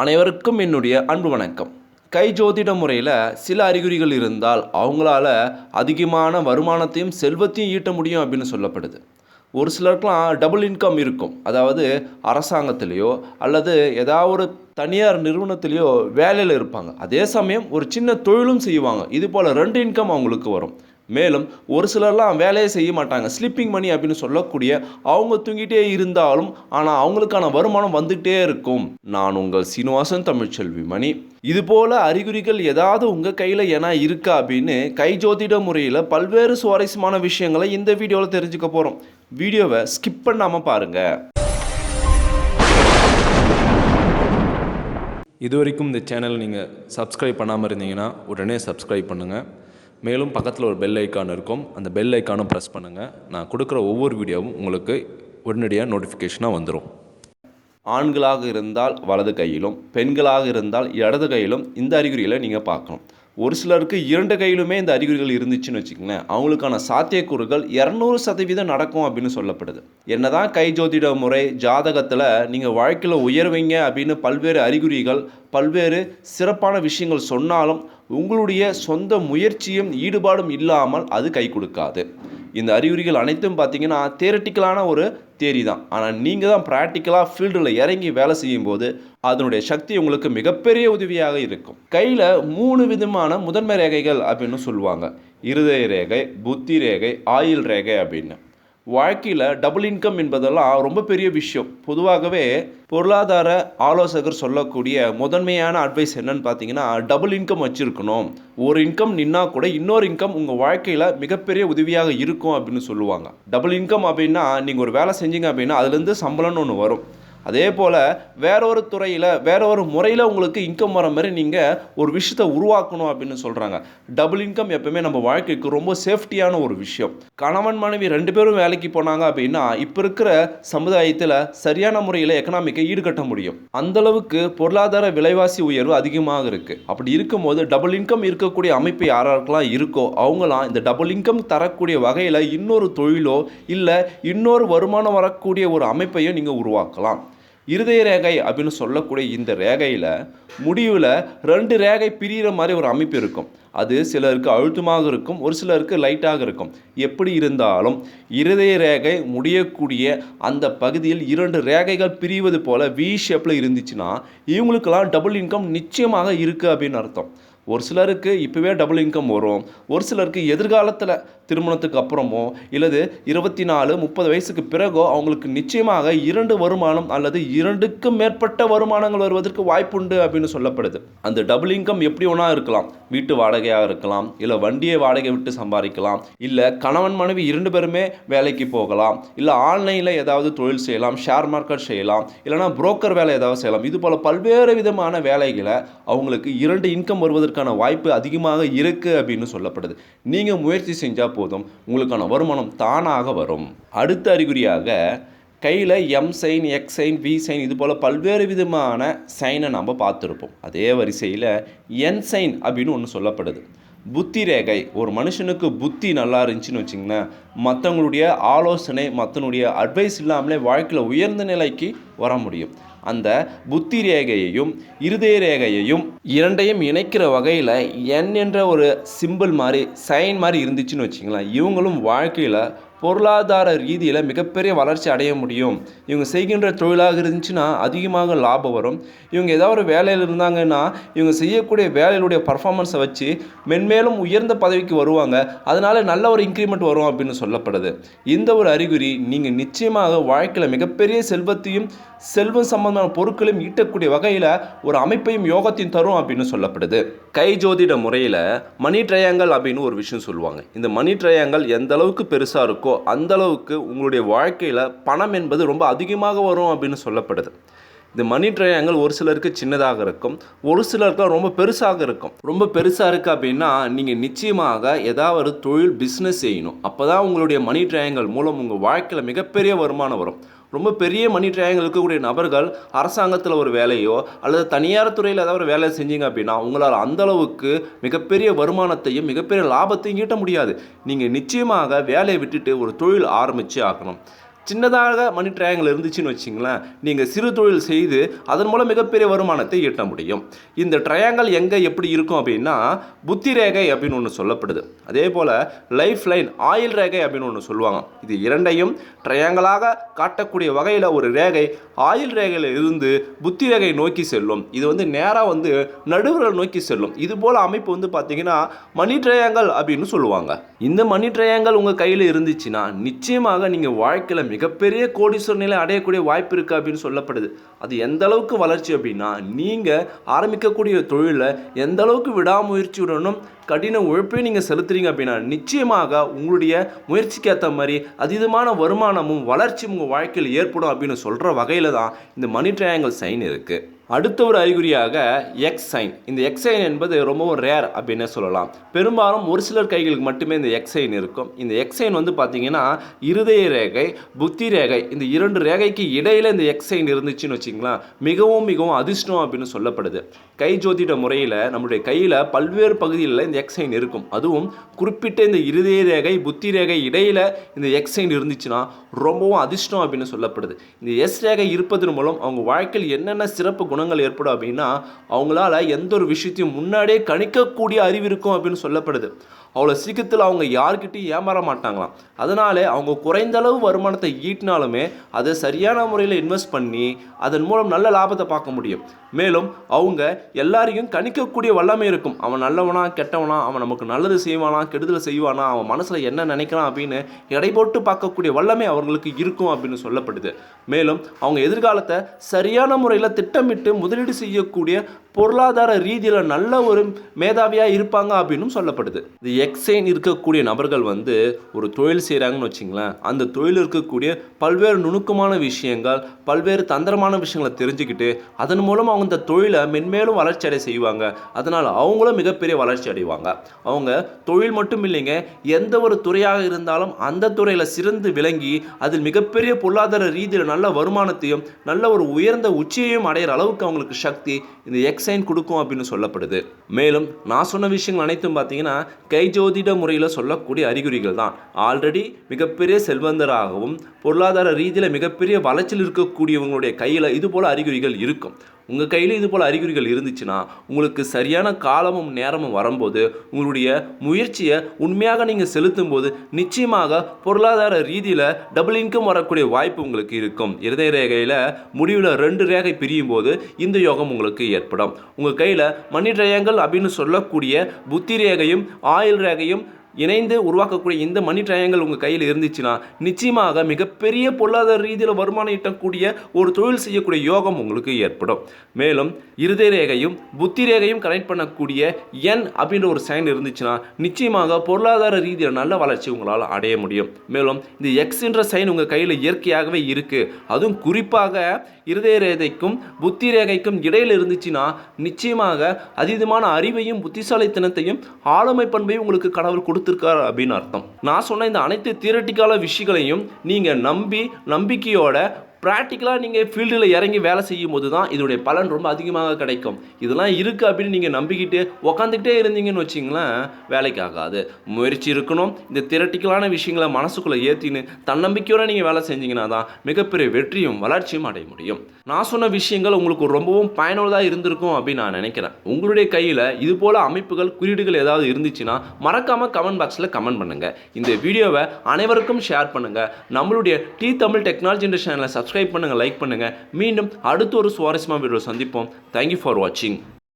அனைவருக்கும் என்னுடைய அன்பு வணக்கம். கை ஜோதிட முறையில் சில அறிகுறிகள் இருந்தால் அவங்களால அதிகமான வருமானத்தையும் செல்வத்தையும் ஈட்ட முடியும் அப்படின்னு சொல்லப்படுது. ஒரு சிலருக்குலாம் டபுள் இன்கம் இருக்கும். அதாவது அரசாங்கத்திலேயோ அல்லது ஏதாவது ஒரு தனியார் நிறுவனத்திலேயோ வேலையில் இருப்பாங்க. அதே சமயம் ஒரு சின்ன தொழிலும் செய்வாங்க. இது போல் ரெண்டு இன்கம் அவங்களுக்கு வரும். மேலும் ஒரு சிலர்லாம் வேலையே செய்ய மாட்டாங்க. ஸ்லிப்பிங் மணி அப்படின்னு சொல்லக்கூடிய அவங்க தூங்கிட்டே இருந்தாலும் ஆனால் அவங்களுக்கான வருமானம் வந்துகிட்டே இருக்கும். நான் உங்கள் சீனிவாசன் தமிழ்ச்செல்வி மணி. இது போல அறிகுறிகள் ஏதாவது உங்கள் கையில் ஏன்னா இருக்கா அப்படின்னு கை ஜோதிட முறையில் பல்வேறு சுவாரஸ்யமான விஷயங்களை இந்த வீடியோவில் தெரிஞ்சுக்க போகிறோம் வீடியோவை ஸ்கிப் பண்ணாமல் பாருங்கள் இது வரைக்கும் இந்த சேனல் நீங்கள் சப்ஸ்கிரைப் பண்ணாமல் இருந்தீங்கன்னா உடனே சப்ஸ்கிரைப் பண்ணுங்கள் மேலும் பக்கத்தில் ஒரு பெல் ஐக்கான் இருக்கும். அந்த பெல் ஐக்கானும் ப்ரெஸ் பண்ணுங்கள் நான் கொடுக்குற ஒவ்வொரு வீடியோவும் உங்களுக்கு உடனடியாக நோட்டிஃபிகேஷனாக வந்துடும் ஆண்களாக இருந்தால் வலது கையிலும் பெண்களாக இருந்தால் இடது கையிலும் இந்த அறிகுறிகளை நீங்கள் பார்க்கணும். ஒரு சிலருக்கு இரண்டு கையிலுமே இந்த அறிகுறிகள் இருந்துச்சுன்னு வச்சுக்கோங்களேன். அவங்களுக்கான சாத்தியக்கூறுகள் இரநூறு சதவீதம் நடக்கும் அப்படின்னு சொல்லப்படுது. என்னதான் கை ஜோதிட முறை ஜாதகத்தில் நீங்கள் வாழ்க்கையில் உயர்வீங்க அப்படின்னு பல்வேறு அறிகுறிகள் பல்வேறு சிறப்பான விஷயங்கள் சொன்னாலும் உங்களுடைய சொந்த முயற்சியும் ஈடுபாடும் இல்லாமல் அது கை கொடுக்காது. இந்த அறிகுறிகள் அனைத்தும் பார்த்தீங்கன்னா தேரட்டிக்கலான ஒரு தேரி தான். ஆனால் நீங்கள் தான் ப்ராக்டிக்கலாக ஃபீல்டில் இறங்கி வேலை செய்யும்போது அதனுடைய சக்தி உங்களுக்கு மிகப்பெரிய உதவியாக இருக்கும். கையில் மூணு விதமான முதன்மை ரேகைகள் அப்படின்னு சொல்லுவாங்க. இருதய ரேகை புத்தி ரேகை ஆயில் ரேகை அப்படின்னு. வாழ்க்கையில் டபுள் இன்கம் என்பதெல்லாம் ரொம்ப பெரிய விஷயம். பொதுவாகவே பொருளாதார ஆலோசகர் சொல்லக்கூடிய முதன்மையான அட்வைஸ் என்னன்னு பார்த்தீங்கன்னா டபுள் இன்கம் வச்சுருக்கணும். ஒரு இன்கம் நின்னா கூட இன்னொரு இன்கம் உங்கள் வாழ்க்கையில் மிகப்பெரிய உதவியாக இருக்கும் அப்படின்னு சொல்லுவாங்க. டபுள் இன்கம் அப்படின்னா நீங்கள் ஒரு வேலை செஞ்சீங்க அப்படின்னா அதுலேருந்து சம்பளம்னு ஒன்று வரும். அதே போல் வேற ஒரு துறையில் வேற ஒரு முறையில் உங்களுக்கு இன்கம் வர மாதிரி நீங்கள் ஒரு விஷயத்தை உருவாக்கணும் அப்படின்னு சொல்கிறாங்க டபுள் இன்கம் எப்பவுமே நம்ம வாழ்க்கைக்கு ரொம்ப சேஃப்டியான ஒரு விஷயம். கணவன் மனைவி ரெண்டு பேரும் வேலைக்கு போனாங்க அப்படின்னா இப்போ இருக்கிற சமுதாயத்தில் சரியான முறையில் எக்கனாமிக்கை ஈடுகட்ட முடியும். அந்தளவுக்கு பொருளாதார விலைவாசி உயர்வு அதிகமாக இருக்குது அப்படி இருக்கும்போது டபுள் இன்கம் இருக்கக்கூடிய அமைப்பு யாராருக்கெல்லாம் இருக்கோ அவங்களாம் இந்த டபுள் இன்கம் தரக்கூடிய வகையில் இன்னொரு தொழிலோ இல்லை இன்னொரு வருமானம் வரக்கூடிய ஒரு அமைப்பையும் நீங்கள் உருவாக்கலாம். இருதய ரேகை அப்படின்னு சொல்லக்கூடிய இந்த ரேகையில் முடிவில் ரெண்டு ரேகை பிரிகிற மாதிரி ஒரு அமைப்பு இருக்கும். அது சிலருக்கு அழுத்தமாக இருக்கும் ஒரு சிலருக்கு லைட்டாக இருக்கும். எப்படி இருந்தாலும் இருதய ரேகை முடியக்கூடிய அந்த பகுதியில் இரண்டு ரேகைகள் பிரிவது போல் வி ஷேப்பில் இருந்துச்சுன்னா இவங்களுக்கெல்லாம் டபுள் இன்கம் நிச்சயமாக இருக்குது அப்படின்னு அர்த்தம். ஒரு சிலருக்கு இப்போவே டபுள் இன்கம் வரும். ஒரு சிலருக்கு எதிர்காலத்தில் திருமணத்துக்கு அப்புறமோ இல்லது இருபத்தி நாலு முப்பது வயசுக்கு பிறகோ அவங்களுக்கு நிச்சயமாக இரண்டு வருமானம் அல்லது இரண்டுக்கும் மேற்பட்ட வருமானங்கள் வருவதற்கு வாய்ப்புண்டு அப்படின்னு சொல்லப்படுது. அந்த டபுள் இன்கம் எப்படி ஒன்றா இருக்கலாம்? வீட்டு வாடகையாக இருக்கலாம் இல்லை வண்டியை வாடகை விட்டு சம்பாதிக்கலாம் இல்லை கணவன் மனைவி இரண்டு பேருமே வேலைக்கு போகலாம் இல்லை ஆன்லைனில் ஏதாவது தொழில் செய்யலாம் ஷேர் மார்க்கெட் செய்யலாம் இல்லைனா புரோக்கர் வேலை ஏதாவது செய்யலாம். இது போல் பல்வேறு விதமான வேலைகளை அவங்களுக்கு இரண்டு இன்கம் வருவதற்கு வருவதற்கான வாய்ப்பு அதிகமாக இருக்குது அப்படின்னு சொல்லப்படுது. நீங்கள் முயற்சி செஞ்சால் போதும் உங்களுக்கான வருமானம் தானாக வரும். அடுத்த அறிகுறியாக கையில் M sign X sign V sign இது போல் பல்வேறு விதமான சைனை நம்ம பார்த்துருப்போம். அதே வரிசையில் என் சைன் அப்படின்னு ஒன்று சொல்லப்படுது. புத்தி ரேகை ஒரு மனுஷனுக்கு புத்தி நல்லா இருந்துச்சுன்னு வச்சிங்கன்னா மற்றவங்களுடைய ஆலோசனை மற்றனுடைய அட்வைஸ் இல்லாமலே வாழ்க்கையில் உயர்ந்த நிலைக்கு வர முடியும். அந்த புத்தி ரேகையையும் இருதய ரேகையையும் இரண்டையும் இணைக்கிற வகையில் என் என்ற ஒரு சிம்பிள் மாதிரி சைன் மாதிரி இருந்துச்சுன்னு வச்சிங்களேன். இவங்களும் வாழ்க்கையில் பொருளாதார ரீதியில் மிகப்பெரிய வளர்ச்சி அடைய முடியும். இவங்க செய்கின்ற தொழிலாக இருந்துச்சுன்னா அதிகமாக லாபம் வரும். இவங்க ஏதாவது ஒரு வேலையில் இருந்தாங்கன்னா இவங்க செய்யக்கூடிய வேலையிலுடைய பர்ஃபார்மன்ஸை வச்சு மென்மேலும் உயர்ந்த பதவிக்கு வருவாங்க. அதனால் நல்ல ஒரு இன்க்ரிமெண்ட் வரும் அப்படின்னு சொல்லப்படுது. இந்த ஒரு அறிகுறி நீங்கள் நிச்சயமாக வாழ்க்கையில் மிகப்பெரிய செல்வத்தையும் செல்வம் சம்பந்தமான பொருட்களையும் ஈட்டக்கூடிய வகையில் ஒரு அமைப்பையும் யோகத்தையும் தரும் அப்படின்னு சொல்லப்படுது. கை ஜோதிட முறையில் மணி ட்ரையாங்கல் அப்படின்னு ஒரு விஷயம் சொல்லுவாங்க. இந்த மணி ட்ரையாங்கல் எந்த அளவுக்கு பெருசாக இருக்கோ அந்த அளவுக்கு உங்களுடைய வாழ்க்கையில் பணம் என்பது ரொம்ப அதிகமாக வரும் அப்படின்னு சொல்லப்படுது. இந்த மணி ட்ரையாங்கல் ஒரு சிலருக்கு சின்னதாக இருக்கும் ஒரு சிலருக்கு ரொம்ப பெருசாக இருக்கும். ரொம்ப பெருசாக இருக்குது அப்படின்னா நீங்கள் நிச்சயமாக ஏதாவது ஒரு தொழில் பிஸ்னஸ் செய்யணும். அப்போ தான் உங்களுடைய மணி ட்ரையாங்கல் மூலம் உங்கள் வாழ்க்கையில் மிகப்பெரிய வருமானம் வரும். ரொம்ப பெரிய மணி ட்ரையாங்கல் இருக்கக்கூடிய நபர்கள் அரசாங்கத்தில் ஒரு வேலையோ அல்லது தனியார் துறையில் ஏதாவது ஒரு வேலை செஞ்சீங்க அப்படின்னா உங்களால் அந்தளவுக்கு மிகப்பெரிய வருமானத்தையும் மிகப்பெரிய லாபத்தையும் ஈட்ட முடியாது. நீங்கள் நிச்சயமாக வேலையை விட்டுட்டு ஒரு தொழில் ஆரம்பித்து ஆக்கணும் சின்னதாக மணி ட்ரையாங்கிள் இருந்துச்சுன்னு வச்சிங்களேன் நீங்கள் சிறு தொழில் செய்து அதன் மூலம் மிகப்பெரிய வருமானத்தை ஈட்ட முடியும். இந்த ட்ரையாங்கல் எங்கே எப்படி இருக்கும் அப்படின்னா புத்தி ரேகை அப்படின்னு ஒன்று சொல்லப்படுது. அதே போல் லைஃப் லைன் ஆயில் ரேகை அப்படின்னு ஒன்று சொல்லுவாங்க. இது இரண்டையும் ட்ரையாங்கலாக காட்டக்கூடிய வகையில் ஒரு ரேகை ஆயில் ரேகையில் இருந்து புத்தி ரேகை நோக்கி செல்லும். இது வந்து நேராக வந்து நடுவிரல் நோக்கி செல்லும். இது போல் அமைப்பு வந்து பார்த்தீங்கன்னா மணி ட்ரையாங்கல் அப்படின்னு சொல்லுவாங்க. இந்த மணி ட்ரையாங்கல் உங்கள் கையில் இருந்துச்சுன்னா நிச்சயமாக நீங்கள் வாழ்க்கையில் மிகப்பெரிய கோடீஸ்வர நிலை அடையக்கூடிய வாய்ப்பு இருக்குது அப்படின்னு சொல்லப்படுது. அது எந்த அளவுக்கு வளர்ச்சி அப்படின்னா நீங்கள் ஆரம்பிக்கக்கூடிய தொழிலை எந்த அளவுக்கு விடாமுயற்சியுடனும் கடின உழைப்பையும் நீங்கள் செலுத்துறீங்க அப்படின்னா நிச்சயமாக உங்களுடைய முயற்சிக்கு ஏற்ற மாதிரி அதீதமான வருமானமும் வளர்ச்சியும் உங்கள் வாழ்க்கையில் ஏற்படும் அப்படின்னு சொல்கிற வகையில் தான் இந்த மணி ட்ரையாங்கல் சைன் இருக்குது அடுத்த ஒரு அறிகுறியாக எக்ஸ் சைன் இந்த எக்ஸ் சைன் என்பது ரொம்பவும் ரேர் அப்படின்னே சொல்லலாம். பெரும்பாலும் ஒரு சிலர் கைகளுக்கு மட்டுமே இந்த எக்ஸ் சைன் இருக்கும். இந்த எக்ஸ் சைன் வந்து பார்த்தீங்கன்னா இருதய ரேகை புத்தி ரேகை இந்த இரண்டு ரேகைக்கு இடையில் இந்த எக்ஸ் சைன் இருந்துச்சுன்னு வச்சிங்களேன் மிகவும் மிகவும் அதிர்ஷ்டம் அப்படின்னு சொல்லப்படுது. கை ஜோதிட முறையில் நம்மளுடைய கையில் பல்வேறு பகுதிகளில் இந்த எக்ஸ் சைன் இருக்கும். அதுவும் குறிப்பிட்ட இந்த இருதய ரேகை புத்தி ரேகை இடையில் இந்த எக்ஸ் சைன் இருந்துச்சுன்னா ரொம்பவும் அதிர்ஷ்டம் அப்படின்னு சொல்லப்படுது. இந்த எஸ் ரேகை இருப்பதன் மூலம் அவங்க வாழ்க்கையில் என்னென்ன சிறப்பு குணங்கள் ஏற்படும் அப்படின்னா அவங்களால எந்த ஒரு விஷயத்தையும் முன்னாடியே கணிக்கக்கூடிய அறிவு இருக்கும் அப்படின்னு சொல்லப்படுது. அவ்வளோ சீக்கிரத்தில் அவங்க யார்கிட்டையும் ஏமாற மாட்டாங்களாம். அதனாலே அவங்க குறைந்த அளவு வருமானத்தை ஈட்டினாலுமே அதை சரியான முறையில் இன்வெஸ்ட் பண்ணி அதன் மூலம் நல்ல லாபத்தை பார்க்க முடியும். மேலும் அவங்க எல்லாரையும் கணிக்கக்கூடிய வல்லமை இருக்கும். அவன் நல்லவனா கெட்டவனா அவன் நமக்கு நல்லது செய்வானா கெடுதல் செய்வானா அவன் மனசில் என்ன நினைக்கிறான் அப்படின்னு எடை போட்டு பார்க்கக்கூடிய வல்லமை அவர்களுக்கு இருக்கும் அப்படின்னு சொல்லப்படுது. மேலும் அவங்க எதிர்காலத்தை சரியான முறையில் திட்டமிட்டு முதலீடு செய்யக்கூடிய பொருளாதார ரீதியில் நல்ல ஒரு மேதாவியாக இருப்பாங்க அப்படின்னு சொல்லப்படுது. இந்த எக்ஸைன் இருக்கக்கூடிய நபர்கள் வந்து ஒரு தொழில் செய்கிறாங்கன்னு வச்சிங்களேன். அந்த தொழில் இருக்கக்கூடிய பல்வேறு நுணுக்கமான விஷயங்கள் பல்வேறு தந்திரமான விஷயங்களை தெரிஞ்சுக்கிட்டு அதன் மூலம் அவங்க இந்த தொழிலை மென்மேலும் வளர்ச்சி அடைய செய்வாங்க. அதனால் அவங்களும் மிகப்பெரிய வளர்ச்சி அடைவாங்க. அவங்க தொழில் மட்டும் இல்லைங்க எந்த ஒரு துறையாக இருந்தாலும் அந்த துறையில் சிறந்து விளங்கி அதில் மிகப்பெரிய பொருளாதார ரீதியில் நல்ல வருமானத்தையும் நல்ல ஒரு உயர்ந்த உச்சியையும் அடையிற அளவுக்கு அவங்களுக்கு சக்தி இந்த எக்ஸ் சைன் கொடுக்கும் அப்படின்னு சொல்லப்படுது. மேலும் நான் சொன்ன விஷயங்கள் அனைத்தும் பார்த்தீங்கன்னா கைஜோதிட முறையில் சொல்லக்கூடிய அறிகுறிகள் தான். ஆல்ரெடி மிகப்பெரிய செல்வந்தராகவும் பொருளாதார ரீதியில் மிகப்பெரிய வளர்ச்சியில் இருக்கக்கூடியவங்களுடைய கையில் இது போல் அறிகுறிகள் இருக்கும். உங்கள் கையில் இது போல் அறிகுறிகள் இருந்துச்சுன்னா உங்களுக்கு சரியான காலமும் நேரமும் வரும்போது உங்களுடைய முயற்சியை உண்மையாக நீங்கள் செலுத்தும் போது நிச்சயமாக பொருளாதார ரீதியில் டபுள் இன்கம் வரக்கூடிய வாய்ப்பு உங்களுக்கு இருக்கும். இருதய ரேகையில் முடிவில் ரெண்டு ரேகை பிரியும் போது இந்த யோகம் உங்களுக்கு ஏற்படும். உங்கள் கையில் மணி ட்ரையாங்கல் அப்படின்னு சொல்லக்கூடிய புத்தி ரேகையும் ஆயில் ரேகையும் இணைந்து உருவாக்கக்கூடிய இந்த மணி ட்ரையாங்கல் உங்கள் கையில் இருந்துச்சுன்னா நிச்சயமாக மிகப்பெரிய பொருளாதார ரீதியில் வருமானம் ஈட்டக்கூடிய ஒரு தொழில் செய்யக்கூடிய யோகம் உங்களுக்கு ஏற்படும். மேலும் இருதய ரேகையும் புத்தி ரேகையும் கனெக்ட் பண்ணக்கூடிய என் அப்படின்ற ஒரு சைன் இருந்துச்சுன்னா நிச்சயமாக பொருளாதார ரீதியில் நல்ல வளர்ச்சி உங்களால் அடைய முடியும். மேலும் இந்த எக்ஸ்ன்ற சைன் உங்கள் கையில் இயற்கையாகவே இருக்குது அதுவும் குறிப்பாக இருதய ரேகைக்கும் புத்தி ரேகைக்கும் இடையில் இருந்துச்சுன்னா நிச்சயமாக அதீதமான அறிவையும் புத்திசாலித்தனத்தையும் ஆளுமை பண்பையும் உங்களுக்கு கடவுள் கொடுத்து கொடுத்துருக்காரு அப்படின்னு அர்த்தம். நான் சொன்ன இந்த அனைத்து தியரட்டிக்கால விஷயங்களையும் நீங்கள் நம்பி நம்பிக்கையோட ப்ராக்டிக்கலாக நீங்கள் ஃபீல்டில் இறங்கி வேலை செய்யும் போது தான் இதோடைய பலன் ரொம்ப அதிகமாக கிடைக்கும். இதெல்லாம் இருக்குது அப்படின்னு நீங்கள் நம்பிக்கிட்டு உக்காந்துக்கிட்டே இருந்தீங்கன்னு வச்சிங்களேன் வேலைக்கு ஆகாது. முயற்சி இருக்கணும். இந்த திரட்டிக்கலான விஷயங்களை மனசுக்குள்ளே ஏற்றின்னு தன்னம்பிக்கையோடு நீங்கள் வேலை செஞ்சீங்கன்னா தான் மிகப்பெரிய வெற்றியும் வளர்ச்சியும் அடைய முடியும். நான் சொன்ன விஷயங்கள் உங்களுக்கு ரொம்பவும் பயனுள்ளதாக இருந்திருக்கும் அப்படின்னு நான் நினைக்கிறேன். உங்களுடைய கையில் இது போல் அமைப்புகள் குறியீடுகள் ஏதாவது இருந்துச்சுன்னா மறக்காமல் கமெண்ட் பாக்ஸில் கமெண்ட் பண்ணுங்கள் இந்த வீடியோவை அனைவருக்கும் ஷேர் பண்ணுங்கள் நம்மளுடைய டி தமிழ் டெக்னாலஜி சேனலை சப்ஸ்கிரைப் பண்ணுங்கள் லைக் பண்ணுங்கள் மீண்டும் அடுத்த ஒரு சுவாரஸ்யமான வீடியோ சந்திப்போம். தேங்க்யூ ஃபார் வாட்சிங்